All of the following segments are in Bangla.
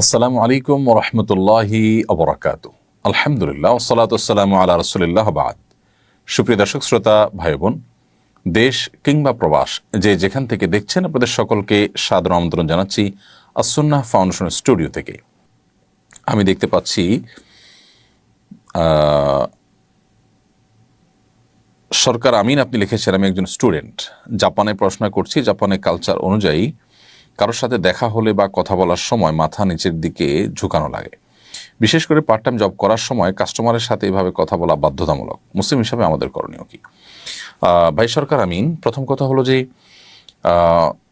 আসসালামু আলাইকুম রহমতুল্লাহি অবরাকাত আলহামদুলিল্লাহ সালাতাম আল্লাহ রসুলিল্লাহ বাদ। সুপ্রিয় দর্শক, শ্রোতা ভাই বোন দেশ কিংবা প্রবাস, যে যেখান থেকে দেখছেন, আপনাদের সকলকে সাদর আমন্ত্রণ জানাচ্ছি আসন্না ফাউন্ডেশন স্টুডিও থেকে। আমি দেখতে পাচ্ছি সরকার আমিন, আপনি লিখেছেন, আমি একজন স্টুডেন্ট। জাপানে পড়াশোনা করছি জাপানে কালচার অনুযায়ী কারোর সাথে দেখা হলে বা কথা বলার সময় মাথা নিচের দিকে ঝুঁকানো লাগে। বিশেষ করে পার্ট টাইম জব করার সময় কাস্টমারের সাথে এভাবে কথা বলা বাধ্যতামূলক। মুসলিম হিসাবে আমাদের করণীয় কি? ভাই সরকার, আমিন, প্রথম কথা হলো যে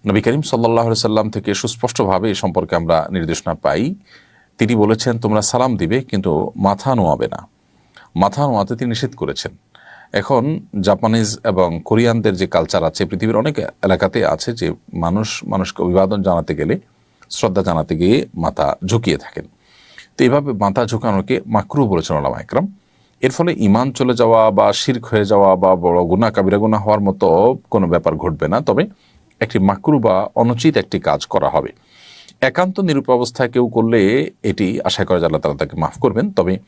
নবী করিম সাল্লাহ সাল্লাম থেকে সুস্পষ্টভাবে এ সম্পর্কে আমরা নির্দেশনা পাই। তিনি বলেছেন, তোমরা সালাম দিবে, কিন্তু মাথা নোয়াবে না। মাথা নোয়াতে তিনি নিষেধ করেছেন। এখন জাপানিজ এবং কোরিয়ানদের যে কালচার আছে, পৃথিবীর অনেক এলাকাতে আছে যে মানুষ, মানুষকে অভিবাদন জানাতে গেলে, শ্রদ্ধা জানাতে গিয়ে মাথা ঝুঁকিয়ে থাকেন। তো এইভাবে মাথা ঝুঁকানোকে মাকরু বলেছেন আলামা একরাম। এর ফলে ইমান চলে যাওয়া বা শির্ক হয়ে যাওয়া বা বড় গুণা, কাবিরা গুণা হওয়ার মতো কোনো ব্যাপার ঘটবে না। তবে একটি মাকরু বা অনুচিত একটি কাজ করা হবে। একান্ত নিরূপ অবস্থায় কেউ করলে এটি আশা করা যায় আল্লাহ তালা তাকে মাফ করবেন। তবে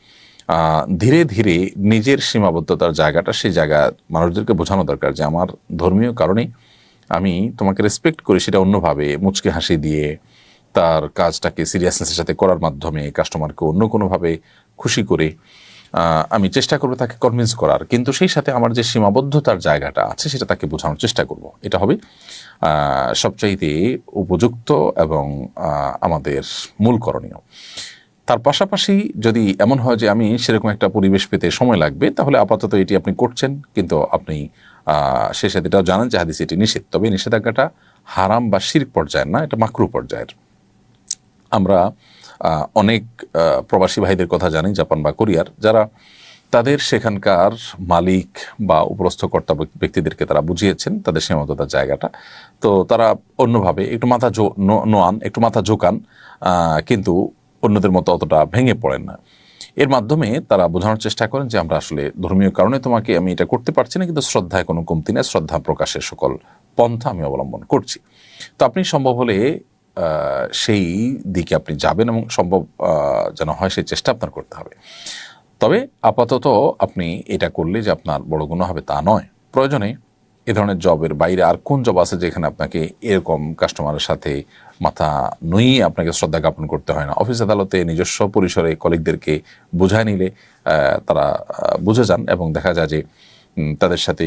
ধীরে ধীরে নিজের সীমাবদ্ধতার জায়গাটা, সেই জায়গা মানুষদেরকে বোঝানো দরকার যে আমার ধর্মীয় কারণে আমি তোমাকে রেসপেক্ট করি সেটা অন্যভাবে, মুচকে হাসি দিয়ে তার কাজটাকে সিরিয়াসনেসের সাথে করার মাধ্যমে কাস্টমারকে অন্য কোনোভাবে খুশি করে আমি চেষ্টা করব তাকে কনভিন্স করার। কিন্তু সেই সাথে আমার যে সীমাবদ্ধতার জায়গাটা আছে সেটা তাকে বোঝানোর চেষ্টা করব। এটা হবে সবচাইতে উপযুক্ত এবং আমাদের মূল করণীয়। তার পাশাপাশি যদি এমন হয় যে আমি সেরকম একটা পরিবেশ পেতে সময় লাগবে তাহলে আপাতত এটি আপনি করছেন কিন্তু আপনি সে সাথে এটাও জানেন যে হাদিস এটি নিষেধ তবে নিষেধাজ্ঞাটা হারাম বা শির্ক পর্যায়ের না এটা মাকরু পর্যায়ের। আমরা অনেক প্রবাসী ভাইদের কথা জানি জাপান বা কোরিয়ার যারা তাদের সেখানকার মালিক বা উপরস্থ কর্তা ব্যক্তিদেরকে তারা বুঝিয়েছেন তাদের সীমাবদ্ধতার জায়গাটা। তো তারা অন্যভাবে একটু মাথা নোয়ান একটু মাথা আহ, কিন্তু অন্যদের মতো অতটা ভেঙে পড়েন না। এর মাধ্যমে তারা বোঝানোর চেষ্টা করেন যে আমরা আসলে ধর্মীয় কারণে তোমাকে আমি এটা করতে পারছি না, কিন্তু শ্রদ্ধায় কোনো কমতি নেই, শ্রদ্ধা প্রকাশের সকল পন্থা আমি অবলম্বন করছি। তো আপনি সম্ভব হলে সেই দিকে আপনি যাবেন এবং সম্ভব যেন হয় সেই চেষ্টা আপনার করতে হবে। তবে আপাতত আপনি এটা করলে যে আপনার বড় গুণ হবে তা নয়। প্রয়োজনে এ ধরনের জবের বাইরে আর কোন জব আছে যেখানে আপনাকে এরকম কাস্টমারের সাথে মাথা নুইয়ে আপনাকে শ্রদ্ধা জ্ঞাপন করতে হয় না। অফিস আদালতে নিজস্ব পরিসরে কলিগদেরকে বোঝায় নিলে তারা বুঝে যান এবং দেখা যায় যে তাদের সাথে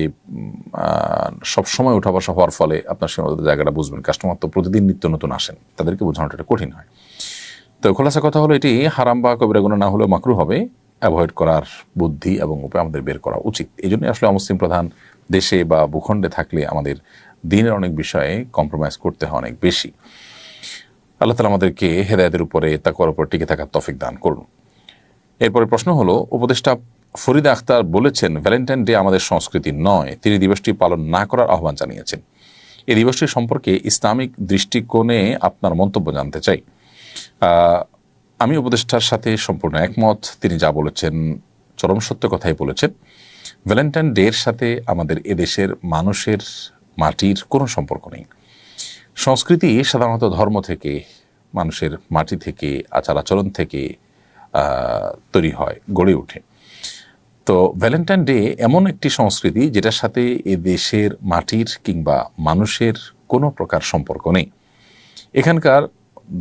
সব সময় উঠা বসা হওয়ার ফলে আপনার সীমাবদ্ধ জায়গাটা বুঝবেন। কাস্টমার তো প্রতিদিন নিত্য নতুন আসেন। তাদেরকে বোঝানোটা একটা কঠিন হয়। তো খোলাসা কথা হলো এটি, হারাম বা কবিরা গুণা না হলেও মাকরু হবে। অ্যাভয়েড করার বুদ্ধি এবং উপায় আমাদের বের করা উচিত। এই জন্যই আসলে অমুসলিম প্রধান দেশে বা ভূখণ্ডে থাকলে আমাদের দিনের অনেক বিষয়ে কম্প্রোমাইজ করতে হয় অনেক বেশি। আল্লাহ তালা আমাদেরকে হেদায়তের উপরে তাকওয়ার উপর টিকে থাকার তফিক দান করুন। এরপরে প্রশ্ন হলো, উপদেষ্টা ফরিদা আখতার বলেছেন, ভ্যালেন্টাইন ডে আমাদের সংস্কৃতি নয়, তিনি দিবসটি পালন না করার আহ্বান জানিয়েছেন। এই দিবসটি সম্পর্কে ইসলামিক দৃষ্টিকোণে আপনার মন্তব্য জানতে চাই। আমি উপদেষ্টার সাথে সম্পূর্ণ একমত, তিনি যা বলেছেন চরম সত্য কথাই বলেছেন। ভ্যালেন্টাইন ডে এর সাথে আমাদের এদেশের মানুষের মাটির কোনো সম্পর্ক নেই। সংস্কৃতি সাধারণত ধর্ম থেকে, মানুষের মাটি থেকে, আচার আচরণ থেকে তৈরি হয়, গড়ে ওঠে। তো ভ্যালেন্টাইন ডে এমন একটি সংস্কৃতি যেটার সাথে এ দেশের মাটির কিংবা মানুষের কোনো প্রকার সম্পর্ক নেই। এখানকার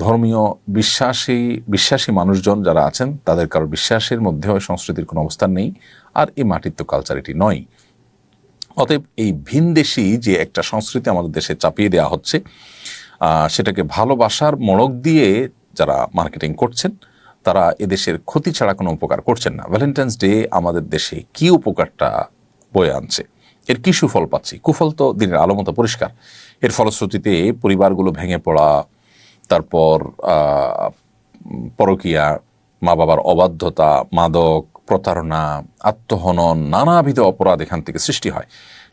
ধর্মীয় বিশ্বাসী বিশ্বাসী মানুষজন যারা আছেন, তাদের কারও বিশ্বাসের মধ্যে সংস্কৃতির কোনো অবস্থান নেই, আর এই মাটির তো কালচার এটি নয় অতএব এই ভিনদেশি যে একটা সংস্কৃতি আমাদের দেশে চাপিয়ে দেওয়া হচ্ছে সেটাকে ভালোবাসার মোড়ক দিয়ে যারা মার্কেটিং করছেন, তারা এদেশের ক্ষতি ছাড়া কোনো উপকার করছেন না। ভ্যালেন্টাইন্স ডে আমাদের দেশে কি উপকারটা বয়ে আনছে? এর কি সুফল পাচ্ছি? কুফল তো দিনের আলো মতো পরিষ্কার। এর ফলশ্রুতিতে পরিবারগুলো ভেঙে পড়া, তারপর পরকীয়া মা বাবার অবাধ্যতা, মাদক প্রতারণা, আত্মহনন, নানাবিধ অপরাধ এখান থেকে সৃষ্টি হয়।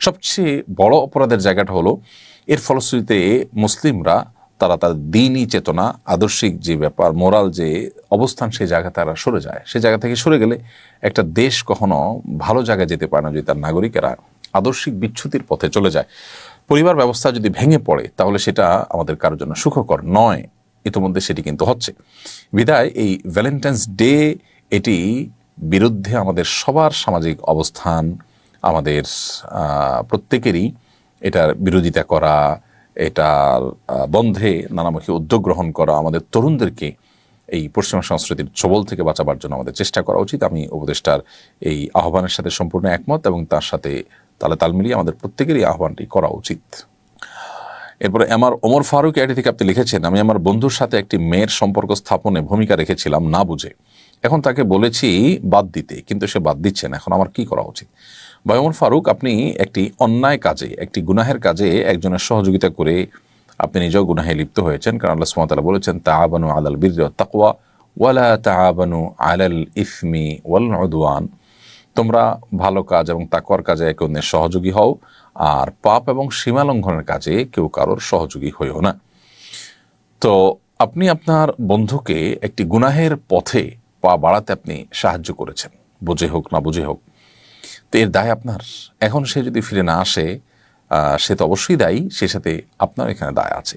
সবচেয়ে বড় অপরাধের জায়গাটা হলো, এর ফলশ্রুতিতে মুসলিমরা, তারা তার দিনই চেতনা, আদর্শিক যে ব্যাপার, মোরাল যে অবস্থান, সেই জায়গা তারা সরে যায়। সেই জায়গা থেকে সরে গেলে একটা দেশ কখনো ভালো জায়গায় যেতে পারে না যদি তার নাগরিকেরা আদর্শিক বিচ্যুতির পথে চলে যায়। পরিবার ব্যবস্থা যদি ভেঙে পড়ে, তাহলে সেটা আমাদের কারোর জন্য সুখকর নয়। ইতিমধ্যে সেটি কিন্তু হচ্ছে। বিদায়, এই ভ্যালেন্টাইন্স ডে এটি বিরুদ্ধে আমাদের সবার সামাজিক অবস্থান, আমাদের প্রত্যেকেরই এটার বিরোধিতা করা, এটার বন্ধে নানামুখী উদ্যোগ গ্রহণ করা, আমাদের তরুণদেরকে এই পশ্চিমা সংস্কৃতির ছবল থেকে বাঁচাবার জন্য আমাদের চেষ্টা করা উচিত। আমি উপদেষ্টার এই আহ্বানের সাথে সম্পূর্ণ একমত এবং তার সাথে তালে তাল মিলিয়ে আমাদের প্রত্যেকেরই আহ্বানটি করা উচিত। এরপরে আমার ওমর ফারুক এটি থেকে আপনি লিখেছেন, আমি আমার বন্ধুর সাথে একটি মেয়ের সম্পর্ক স্থাপনে ভূমিকা রেখেছিলাম না বুঝে। এখন তাকে বলেছি বাদ দিতে, কিন্তু সে বাদ দিচ্ছে না। এখন আমার কি করা উচিত? ভাই ফারুক, আপনি একটি অন্যায় কাজে, একটি গুনাহের কাজে একজনের সহযোগিতা করে আপনি নিজেও গুনাহে লিপ্ত হয়েছেন। কারণ আল্লাহ সুমতালা বলেছেন, তাআবানু আলাল বীর তাকওয়া ওয়ালা তাআবানু আলাল ইফমি ওয়াল উদওয়ান। তোমরা ভালো কাজ এবং তাকওয়ার কাজে একে অন্যের সহযোগী হও, আর পাপ এবং সীমা লঙ্ঘনের কাজে কেউ কারোর সহযোগী হইও না। তো আপনি আপনার বন্ধুকে একটি গুনাহের পথে পা বাড়াতে আপনি সাহায্য করেছেন। বুঝে হোক না বুঝে হোক। তো এর দায় আপনার। এখন সে যদি ফিরে না আসে সে তো অবশ্যই দায়ী, সে সাথে আপনার এখানে দায় আছে।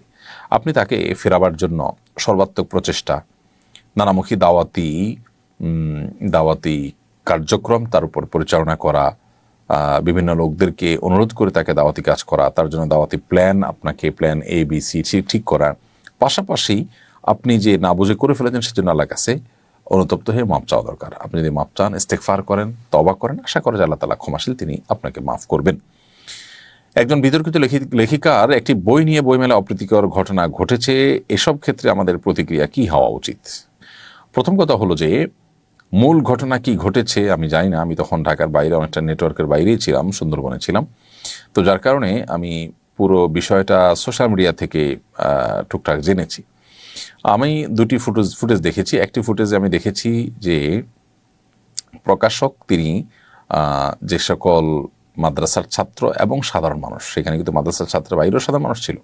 আপনি তাকে ফেরাবার জন্য সর্বাত্মক প্রচেষ্টা, নানামুখী দাওয়াতি দাওয়াতি কার্যক্রম, তার উপর পরিচালনা করা বিভিন্ন লোকদেরকে অনুরোধ করে তাকে দাওয়াতি কাজ করা, তার জন্য দাওয়াতি প্ল্যান, আপনাকে প্ল্যান এ বি সি ঠিক করা। পাশাপাশি আপনি যে না বুঝে করে ফেলেছেন, সেজন্য আল্লাহ কাছে অনুতপ্ত হয়ে মাপ চাওয়া দরকার। আপনি যদি মাপ চান ইস্তেকফার করেন তবা করেন, আশা করে যে আল্লাহ তালা ক্ষমাশীল, তিনি আপনাকে মাফ করবেন। একজন বিতর্কিত লেখি- লেখিকার একটি বই নিয়ে বইমেলা অপ্রীতিকর ঘটনা ঘটেছে। এসব ক্ষেত্রে আমাদের প্রতিক্রিয়া কি হওয়া উচিত? প্রথম কথা হলো যে, মূল ঘটনা কি ঘটেছে আমি জানি না। আমি তখন ঢাকার বাইরে অনেকটা নেটওয়ার্কের বাইরেই ছিলাম, সুন্দরবনে ছিলাম। তো যার কারণে আমি পুরো বিষয়টা সোশ্যাল মিডিয়া থেকে টুকটাক জেনেছি। আমি দুটি ফুটেজ ফুটেজ দেখেছি। একটি ফুটেজে আমি দেখেছি যে প্রকাশক তিনি যে সকল মাদ্রাসার ছাত্র এবং সাধারণ মানুষ, সেখানে কিন্তু মাদ্রাসার ছাত্রের বাইরেও সাধারণ মানুষ ছিল,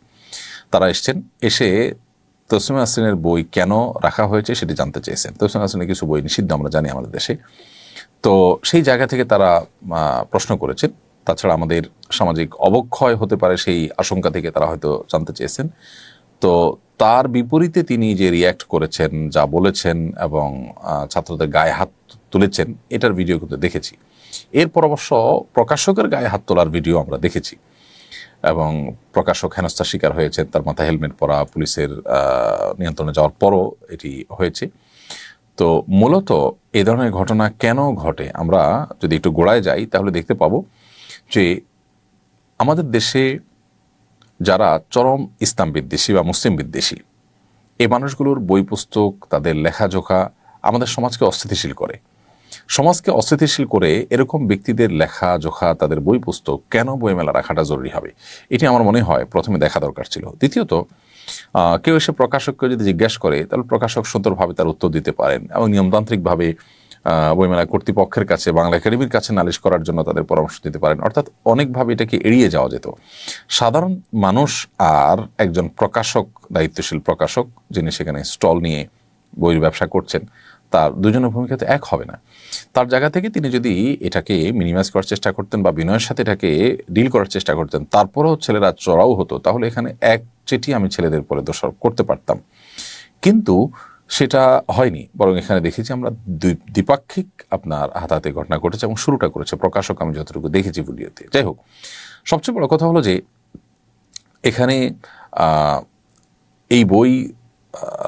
তারা এসছেন, এসে তসলিমা হাসিনের বই কেন রাখা হয়েছে সেটি জানতে চেয়েছেন। তসলিমা হাসিনের কিছু বই নিষিদ্ধ, আমরা জানি আমাদের দেশে। তো সেই জায়গা থেকে তারা প্রশ্ন করেছেন। তাছাড়া আমাদের সামাজিক অবক্ষয় হতে পারে সেই আশঙ্কা থেকে তারা হয়তো জানতে চেয়েছেন। তো তার বিপরীতে তিনি যে রিয়্যাক্ট করেছেন, যা বলেছেন এবং ছাত্রদের গায়ে হাত তুলেছেন, এটার ভিডিও কিন্তু দেখেছি। এরপর অবশ্য প্রকাশকের গায়ে হাত তোলার ভিডিও আমরা দেখেছি। এবং প্রকাশক হেনস্থার শিকার হয়েছেন, তার মাথায় হেলমেট পরা, পুলিশের নিয়ন্ত্রণে যাওয়ার পরও এটি হয়েছে। তো মূলত এ ধরনের ঘটনা কেন ঘটে? আমরা যদি একটু গোড়ায় যাই, তাহলে দেখতে পাবো যে আমাদের দেশে যারা চরম ইসলাম বিদ্বেষী বা মুসলিম বিদ্বেষী। এই মানুষগুলোর বই পুস্তক, তাদের লেখাজোখা আমাদের সমাজকে অস্থিতিশীল করে। সমাজকে অস্থিতিশীল করে এরকম ব্যক্তিদের লেখা জোখা তাদের বই পুস্তক কেন বইমেলা রাখাটা জরুরি হবে? এটি আমার মনে হয় প্রথমে দেখা দরকার ছিল। দ্বিতীয়ত কেউ এসে প্রকাশককে যদি জিজ্ঞেস করে, তাহলে প্রকাশক সুন্দরভাবে তার উত্তর দিতে পারেন এবং নিয়মতান্ত্রিকভাবে বইমেলা কর্তৃপক্ষের কাছে, বাংলা একাডেমির কাছে নালিশ করার জন্য তাদের পরামর্শ দিতে পারেন। অর্থাৎ অনেকভাবে এটাকে এড়িয়ে যাওয়া যেত। সাধারণ মানুষ আর একজন প্রকাশক, দায়িত্বশীল প্রকাশক, যিনি সেখানে স্টল নিয়ে বইয়ের ব্যবসা করছেন, তার দুজনের ভূমিকা তো এক হবে না। তার জায়গা থেকে তিনি যদি এটাকে মিনিমাইজ করার চেষ্টা করতেন বা বিনয়ের সাথে এটাকে ডিল করার চেষ্টা করতেন, তারপরেও ছেলেরা চড়াও হতো, তাহলে এখানে এক চিঠি আমি ছেলেদের পরে দোষারোপ করতে পারতাম। কিন্তু সেটা হয়নি, বরং এখানে দেখেছি আমরা দ্বিপাক্ষিক আপনার হাতাহাতি ঘটনা ঘটেছে এবং শুরুটা করেছে। প্রকাশক আমি যতটুকু দেখেছি ভিডিওতে। যাই হোক, সবচেয়ে বড় কথা হলো যে এখানে এই বই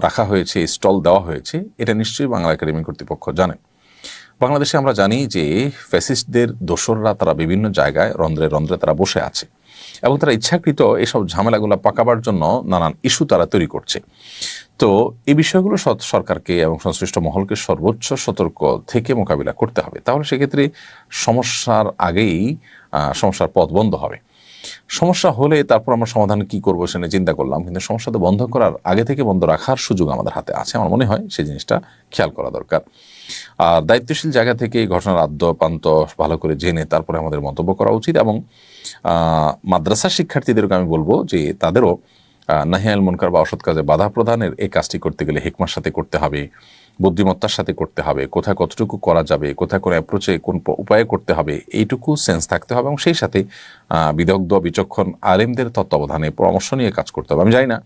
রাখা হয়েছে, স্টল দেওয়া হয়েছে, এটা নিশ্চয়ই বাংলা একাডেমি কর্তৃপক্ষ জানেন বাংলাদেশে আমরা জানি যে ফ্যাসিস্টদের দোসররা তারা বিভিন্ন জায়গায় রন্ধ্রে রন্ধ্রে তারা বসে আছে এবং তারা ইচ্ছাকৃত এসব ঝামেলাগুলো পাকাবার জন্য নানান ইস্যু তারা তৈরি করছে। তো এই বিষয়গুলো সরকারকে এবং সংশ্লিষ্ট মহলকে সর্বোচ্চ সতর্ক থেকে মোকাবিলা করতে হবে। তাহলে সেক্ষেত্রে সমস্যার আগেই সমস্যার পথ বন্ধ হবে। সমস্যা হলে তারপর আমরা সমাধান কি করব সে চিন্তা করলাম, কিন্তু সমস্যা তো বন্ধ করার আগে থেকে বন্ধ রাখার সুযোগ আমাদের হাতে আছে, আমার মনে হয় সেই জিনিসটা খেয়াল করা দরকার। আর দায়িত্বশীল জায়গা থেকে ঘটনার আদ্য পান্ত ভালো করে জেনে তারপরে আমাদের মন্তব্য করা উচিত এবং মাদ্রাসা শিক্ষার্থীদেরকে আমি বলব যে তাদেরও নাহিয়াল মুনকার বা অসৎ কাজে বাধা প্রদানের এই কাজটি করতে গেলে হেকমার সাথে করতে হবে, বুদ্ধিমত্তার সাথে করতে হবে, কোথায় কতটুকু করা যাবে, কোথায় কোন অ্যাপ্রোচে কোন উপায়ে করতে হবে, এইটুকু সেন্স থাকতে হবে এবং সেই সাথে বিদগ্ধ, বিচক্ষণ আলেমদের তত্ত্বাবধানে পরামর্শ নিয়ে কাজ করতে হবে। আমি জানি না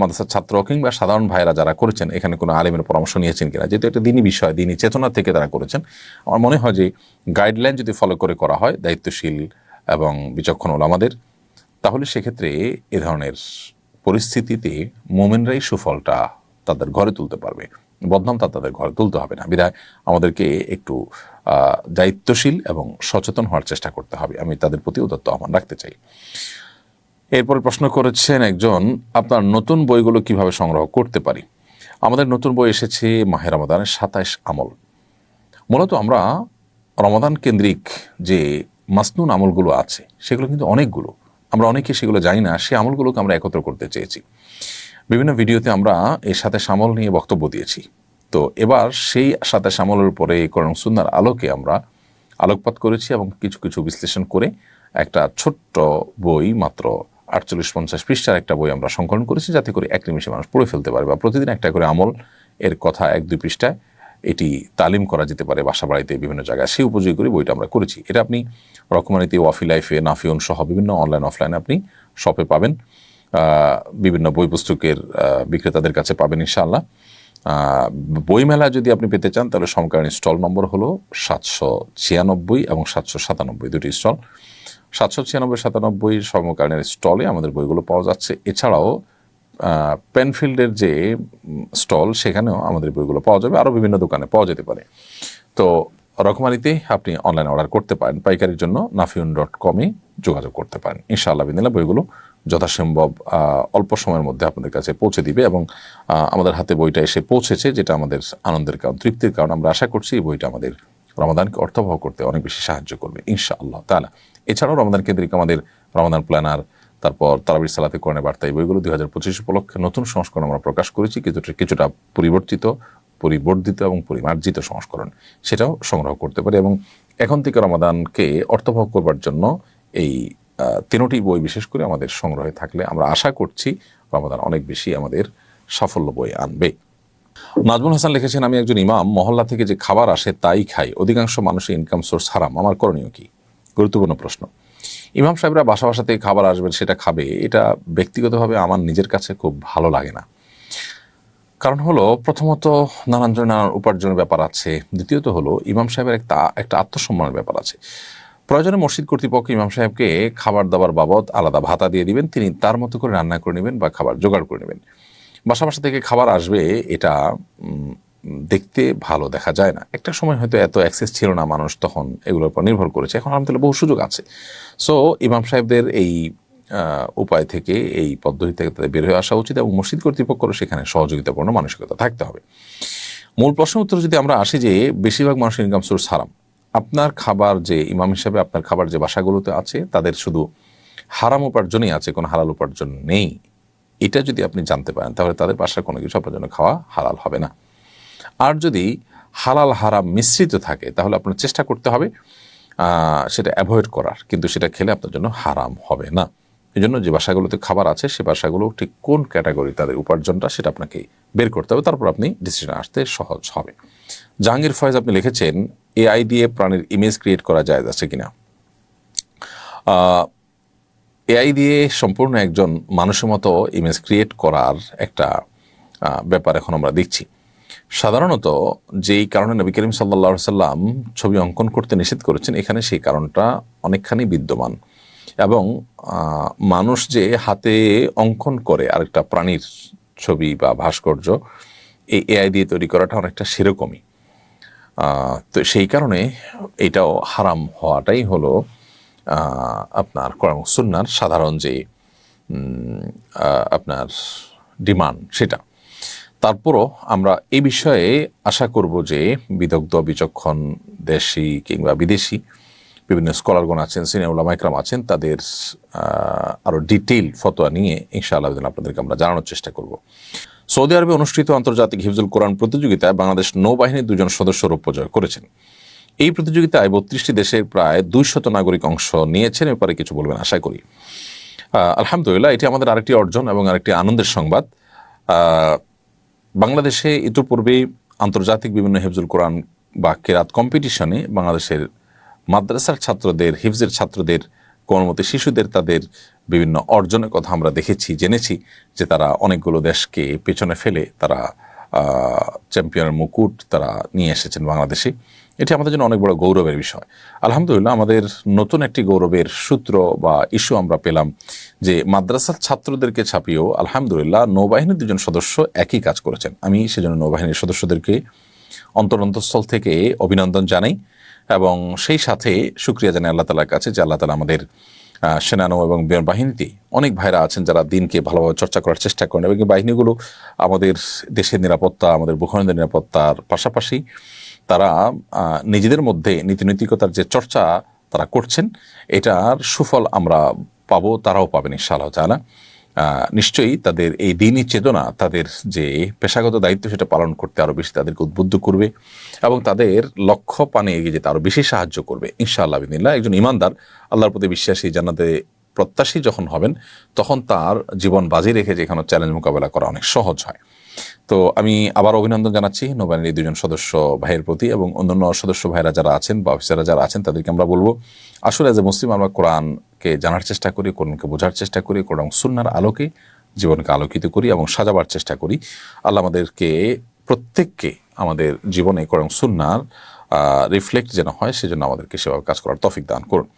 মাদ্রাসার ছাত্র কিংবা সাধারণ ভাইরা যারা করেছেন, এখানে কোনো আলেমের পরামর্শ নিয়েছেন কিনা? যেহেতু এটা দিনই বিষয় দিনই চেতনা থেকে তারা করেছেন। আমার মনে হয় যে গাইডলাইন যদি ফলো করে করা হয়, দায়িত্বশীল এবং বিচক্ষণ ওলামাদের, তাহলে সেক্ষেত্রে এ ধরনের পরিস্থিতিতে মোমেনরাই সুফলটা তাদের ঘরে তুলতে পারবে। বদনাম তা তাদের ঘরে তুলতে হবে না। বিধায় আমাদেরকে একটু দায়িত্বশীল এবং সচেতন হওয়ার চেষ্টা করতে হবে। আমি তাদের প্রতি উদত্ত আহ্বান রাখতে চাই। এরপর প্রশ্ন করেছেন একজন, আপনার নতুন বইগুলো কীভাবে সংগ্রহ করতে পারি? আমাদের নতুন বই এসেছে মাহের রমাদানের সাতাইশ আমল। মূলত আমরা রমাদান কেন্দ্রিক যে মাসনুন আমলগুলো আছে, সেগুলো কিন্তু অনেকগুলো। আমরা অনেকে সেগুলো জানি না, সেই আমলগুলোকে আমরা একত্র করতে চেয়েছি। বিভিন্ন ভিডিওতে আমরা এর সাথে সামল নিয়ে বক্তব্য দিয়েছি। তো এবার সেই সাথে সামলের উপরে করণ সুন্নার আলোকে আমরা আলোকপাত করেছি এবং কিছু কিছু বিশ্লেষণ করে একটা ছোট্ট বই, মাত্র আটচল্লিশ পঞ্চাশ পৃষ্ঠার একটা বই আমরা সংকলন করেছি, যাতে করে এক নিমিশে মানুষ পড়ে ফেলতে পারে বা প্রতিদিন একটা করে আমল এর কথা এক, দুই পৃষ্ঠায় এটি তালিম করা যেতে পারে বাসা বাড়িতে বিভিন্ন জায়গায়। সেই উপযোগী করে বইটা আমরা করেছি। এটা আপনি রকমারিতে ওয়াফি লাইফে, নাফিউন সহ বিভিন্ন অনলাইন, অফলাইনে আপনি শপে পাবেন। বিভিন্ন বই পুস্তকের বিক্রেতাদের কাছে পাবেন ইনশাআল্লাহ। বইমেলা যদি আপনি পেতে চান, তাহলে সমকালীন স্টল নম্বর হলো সাতশো ছিয়ানব্বই এবং সাতশো সাতানব্বই। দুটি স্টল। সাতশো ছিয়ানব্বই, সাতানব্বই সমকালীনের স্টলে আমাদের বইগুলো পাওয়া যাচ্ছে। এছাড়াও পেনফিল্ডের যে স্টল সেখানেও আমাদের বইগুলো পাওয়া যাবে। আরও বিভিন্ন দোকানে পাওয়া যেতে পারে। তো রকমারিতে আপনি অনলাইন অর্ডার করতে পারেন। পাইকারির জন্য নাফিউন ডট কমে যোগাযোগ করতে পারেন। ইনশাআল্লাহ বিদিনা বইগুলো যথাসম্ভব অল্প সময়ের মধ্যে আপনাদের কাছে পৌঁছে দিবে এবং আমাদের হাতে বইটা এসে পৌঁছেছে, যেটা আমাদের আনন্দের কারণ, তৃপ্তির কারণ। আমরা আশা করছি এই বইটা আমাদের রমাদানকে অর্থবহ করতে অনেক বেশি সাহায্য করবে, ইনশাআল্লাহ তালা এছাড়াও রমাদান কেন্দ্রিক আমাদের রমাদান প্ল্যানার তারপর তারাবির সালাতে করণে বার্তা এই বইগুলো দুই হাজার পঁচিশ উপলক্ষে নতুন সংস্করণ আমরা প্রকাশ করেছি, কিছুটা কিছুটা পরিবর্তিত, পরিবর্ধিত এবং পরিমার্জিত সংস্করণ। সেটাও সংগ্রহ করতে পারি এবং এখন থেকে রমাদানকে অর্থবহ করবার জন্য এই তিনোটি বই বিশেষ করে আমাদের সংগ্রহে থাকলে আমরা আশা করছি রমাদান অনেক বেশি আমাদের সাফল্য বই আনবে। নাজমুল হাসান লিখেছেন, আমি একজন ইমাম, মহল্লা থেকে যে খাবার আসে তাই খাই। অধিকাংশ মানুষের ইনকাম সোর্স হারাম। আমার করণীয় কি? গুরুত্বপূর্ণ প্রশ্ন। ইমাম সাহেবরা বাসা বাসা থেকে খাবার আসবেন, সেটা খাবে। এটা ব্যক্তিগতভাবে আমার নিজের কাছে খুব ভালো লাগে না। কারণ হলো, প্রথমত নানান নানান উপার্জনের ব্যাপার আছে। দ্বিতীয়ত হলো, ইমাম সাহেবের একটা একটা আত্মসম্মানের ব্যাপার আছে। প্রয়োজনে মসজিদ কর্তৃপক্ষ ইমাম সাহেবকে খাবার দাবার বাবদ আলাদা ভাতা দিয়ে দিবেন। তিনি তার মতো করে রান্না করে নেবেন বা খাবার জোগাড় করে নেবেন। বাসা বাসা থেকে খাবার আসবে, এটা দেখতে ভালো দেখা যায় না। একটা সময় হয়তো এত অ্যাক্সেস ছিল না মানুষ তখন এগুলোর উপর নির্ভর করেছে। এখন আলহামদুলিল্লাহ বহু সুযোগ আছে। সো ইমাম সাহেবদের এই উপায় থেকে, এই পদ্ধতি থেকে তাদের বের হয়ে আসা উচিত এবং মসজিদ কর্তৃপক্ষেরও সেখানে সহযোগিতাপূর্ণ মানসিকতা থাকতে হবে। মূল প্রশ্ন উত্তর যদি আমরা আসি যে, বেশিরভাগ মানুষের ইনকাম সোর্স হারাম। আপনার খাবার যে, ইমাম হিসাবে আপনার খাবার যে বাসাগুলোতে আছে, তাদের শুধু হারাম উপার্জনই আছে, কোনো হালাল উপার্জন নেই। এটা যদি আপনি জানতে পারেন, তাহলে তাদের বাসার কোনো কিছু আপনার জন্য খাওয়া হালাল হবে না। আর যদি হালাল হারাম মিশ্রিত থাকে, তাহলে আপনার চেষ্টা করতে হবে সেটা অ্যাভয়েড করার। কিন্তু সেটা খেলে আপনার জন্য হারাম হবে না। এই জন্য যে বাসাগুলোতে খাবার আছে, সে বাসাগুলো ঠিক কোন ক্যাটাগরি তাদের উপার্জনটা সেটা আপনাকে বের করতে হবে। তারপর আপনি ডিসিশন আসতে সহজ হবে। জাহাঙ্গীর ফয়েজ আপনি লিখেছেন, এআই দিয়ে প্রাণীর ইমেজ ক্রিয়েট করা যায় আছে কিনা? এআই দিয়ে সম্পূর্ণ একজন মানুষের মতো ইমেজ ক্রিয়েট করার একটা ব্যাপার এখন আমরা দেখছি। সাধারণত যেই কারণে নবী করিম সাল্লা সাল্লাম ছবি অঙ্কন করতে নিষেধ করেছেন, এখানে সেই কারণটা অনেকখানি বিদ্যমান। এবং মানুষ যে হাতে অঙ্কন করে আরেকটা প্রাণীর ছবি বা ভাস্কর্য, এই এআই দিয়ে তৈরি করাটা অনেকটা সেরকমই। তো সেই কারণে এটাও হারাম হওয়াটাই হলো আপনার কোরআন সুন্নার সাধারণ যে আপনার ডিমান্ড সেটা। তারপরও আমরা এ বিষয়ে আশা করব যে বিদগ্ধ, বিচক্ষণ দেশি কিংবা বিদেশি বিভিন্ন স্কলারগণ আছেন, সিনিয়র ওলামাইকরাম আছেন, তাদের আরও আরও ডিটেইল ফতোয়া নিয়ে ইনশাআল্লাহ আপনাদেরকে আমরা জানানোর চেষ্টা করব। সৌদি আরবে অনুষ্ঠিত আন্তর্জাতিক হিফজুল কোরআন প্রতিযোগিতায় বাংলাদেশ নৌবাহিনীর দুজন সদস্য রৌপ্য জয় করেছেন। এই প্রতিযোগিতায় বত্রিশটি দেশের প্রায় দুইশত নাগরিক অংশ নিয়েছেন ব্যাপারে কিছু বলবেন আশা করি। আলহামদুলিল্লাহ, এটি আমাদের আরেকটি অর্জন এবং আরেকটি আনন্দের সংবাদ। বাংলাদেশে ইতিপূর্বে আন্তর্জাতিক বিভিন্ন হেফজুল কোরআন বা কেরাত কম্পিটিশনে বাংলাদেশের মাদ্রাসার ছাত্রদের, হিফজের ছাত্রদের, কোনোমতে শিশুদের তাদের বিভিন্ন অর্জনের কথা আমরা দেখেছি, জেনেছি যে তারা অনেকগুলো দেশকে পেছনে ফেলে তারা চ্যাম্পিয়নের মুকুট তারা নিয়ে এসেছেন বাংলাদেশে। এটি আমাদের জন্য অনেক বড় গৌরবের বিষয়। আলহামদুলিল্লাহ, আমাদের নতুন একটি গৌরবের সূত্র বা ইস্যু আমরা পেলাম যে মাদ্রাসার ছাত্রদেরকে ছাপিয়েও আলহামদুলিল্লাহ নৌবাহিনীর দুজন সদস্য একই কাজ করেছেন। আমি সেজন্য নৌবাহিনীর সদস্যদেরকে অন্তরন্তস্থল থেকে অভিনন্দন জানাই এবং সেই সাথে সুক্রিয়া জানাই আল্লাহ তালার কাছে যে আল্লাহ তালা আমাদের সেনানো এবং বিমান বাহিনীতে অনেক ভাইরা আছেন যারা দিনকে ভালোভাবে চর্চা করার চেষ্টা করেন এবং বাহিনীগুলো আমাদের দেশের নিরাপত্তা, আমাদের ভূখণ্ডের নিরাপত্তার পাশাপাশি তারা নিজেদের মধ্যে নীতিনৈতিকতার যে চর্চা তারা করছেন এটার সুফল আমরা পাবো তারাও পাবেন ইনশাআল্লাহ আহ, নিশ্চয়ই তাদের এই দিনই চেতনা তাদের যে পেশাগত দায়িত্ব সেটা পালন করতে আরও বেশি তাদেরকে উদ্বুদ্ধ করবে এবং তাদের লক্ষ্য পানে এগিয়ে যেতে আরও বেশি সাহায্য করবে ইনশাআল্লাহ বিদিল্লা একজন ইমানদার আল্লাহর প্রতি বিশ্বাসী জানাতে প্রত্যাশী যখন হবেন তখন তার জীবন বাজি রেখে যেখানে চ্যালেঞ্জ মোকাবেলা করা অনেক সহজ হয়। তো আমি আবার অভিনন্দন জানাচ্ছি নৌবাহিনীর দুজন সদস্য ভাইয়ের প্রতি এবং অন্যান্য সদস্য ভাইরা যারা আছেন বা অফিসাররা যারা আছেন, তাদেরকে আমরা বলব, আসলে এজ এ মুসলিম আমরা কোরআনকে জানার চেষ্টা করি, কোরআনকে বোঝার চেষ্টা করি, কোরআন সুন্নার আলোকে জীবনকে আলোকিত করি এবং সাজাবার চেষ্টা করি। আল্লাহ আমাদেরকে প্রত্যেককে আমাদের জীবনে কোরআন সুন্নার রিফ্লেক্ট যেন হয়, সেজন্য আমাদেরকে সেভাবে কাজ করার তফিক দান করুন।